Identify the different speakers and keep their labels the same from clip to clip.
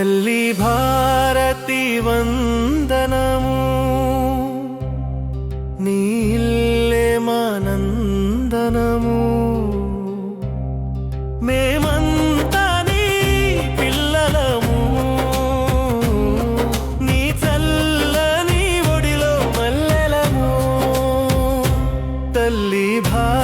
Speaker 1: తల్లి భారతి వందనము. నీల్లే మానందనము మేమంతా నీ పిల్లలము. నీ చల్లని ఒడిలో మల్లెలము. తల్లి భారతి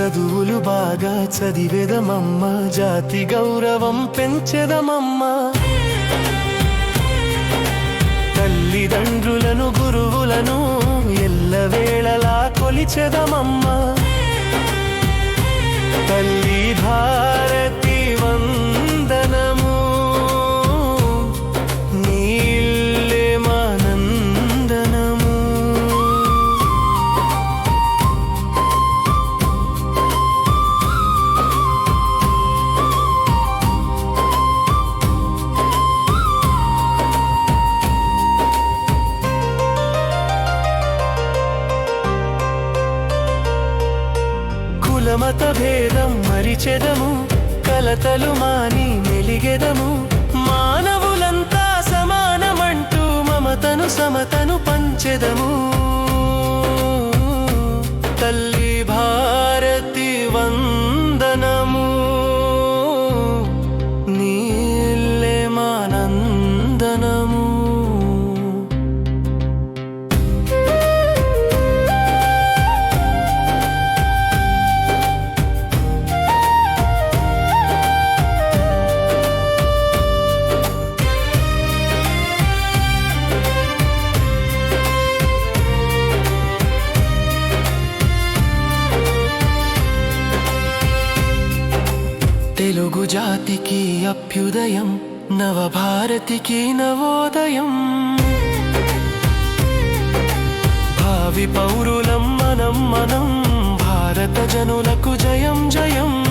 Speaker 1: చదువులు బాగా చదివేదమమ్మ. జాతి గౌరవం పెంచెదమమ్మ. తల్లిదండ్రులను గురువులను ఎల్లవేళలా కొలిచెదమమ్మా. కులమత భేదం మరిచెదము కలతలు మాని మెలిగెదము. మానవులంతా సమానమంటూ మమతను సమతను పంచెదము. జాతికి అభ్యుదయం నవభారతికి నవోదయం. భావి పౌరులం మనం మనం భారత జనులకు జయం జయం.